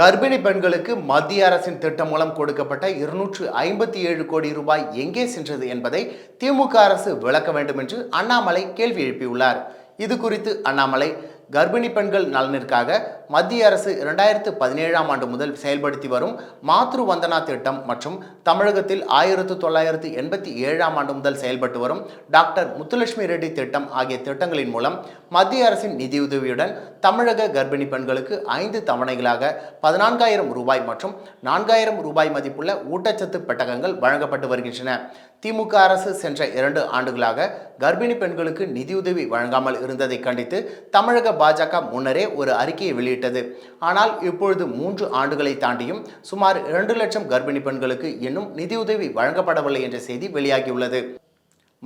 கர்ப்பிணி பெண்களுக்கு மத்திய அரசின் திட்டம் மூலம் கொடுக்கப்பட்ட இருநூற்று ஐம்பத்தி ஏழு கோடி ரூபாய் எங்கே சென்றது என்பதை திமுக அரசு விளக்க வேண்டும் என்று அண்ணாமலை கேள்வி எழுப்பியுள்ளார். இது குறித்து அண்ணாமலை கர்ப்பிணி பெண்கள் நலனிற்காக மத்திய அரசு இரண்டாயிரத்து பதினேழாம் ஆண்டு முதல் செயல்படுத்தி வரும் மாத்ரு வந்தனா திட்டம் மற்றும் தமிழகத்தில் ஆயிரத்து தொள்ளாயிரத்து எண்பத்தி ஏழாம் ஆண்டு முதல் செயல்பட்டு வரும் டாக்டர் முத்துலட்சுமி ரெட்டி திட்டம் ஆகிய திட்டங்களின் மூலம் மத்திய அரசின் நிதியுதவியுடன் தமிழக கர்ப்பிணி பெண்களுக்கு ஐந்து தவணைகளாக பதினான்காயிரம் ரூபாய் மற்றும் நான்காயிரம் ரூபாய் மதிப்புள்ள ஊட்டச்சத்து பெட்டகங்கள் வழங்கப்பட்டு வருகின்றன. திமுக அரசு சென்ற இரண்டு ஆண்டுகளாக கர்ப்பிணி பெண்களுக்கு நிதியுதவி வழங்காமல் இருந்ததை கண்டித்து தமிழக பாஜக முன்னரே ஒரு அறிக்கையை வெளியிட்டது. ஆனால் இப்பொழுது மூன்று ஆண்டுகளை தாண்டியும் சுமார் இரண்டு லட்சம் கர்ப்பிணி பெண்களுக்கு இன்னும் நிதியுதவி வழங்கப்படவில்லை என்ற செய்தி வெளியாகியுள்ளது.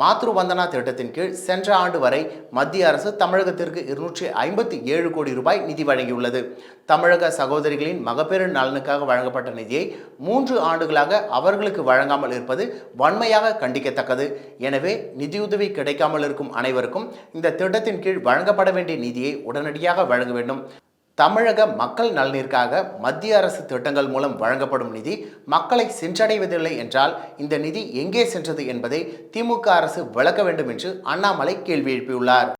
மாத்ரு வந்தனா திட்டத்தின் கீழ் சென்ற ஆண்டு வரை மத்திய அரசு தமிழகத்திற்கு இருநூற்றி ஐம்பத்தி ஏழு கோடி ரூபாய் நிதி வழங்கியுள்ளது. தமிழக சகோதரிகளின் மகப்பேறு நலனுக்காக வழங்கப்பட்ட நிதியை மூன்று ஆண்டுகளாக அவர்களுக்கு வழங்காமல் இருப்பது வன்மையாக கண்டிக்கத்தக்கது. எனவே நிதியுதவி கிடைக்காமல் இருக்கும் அனைவருக்கும் இந்த திட்டத்தின் கீழ் வழங்கப்பட வேண்டிய நிதியை உடனடியாக வழங்க வேண்டும். தமிழக மக்கள் நலனிற்காக மத்திய அரசு திட்டங்கள் மூலம் வழங்கப்படும் நிதி மக்களை சென்றடைவதில்லை என்றால் இந்த நிதி எங்கே சென்றது என்பதை திமுக அரசு விளக்க வேண்டும் என்று அண்ணாமலை கேள்வி எழுப்பியுள்ளார்.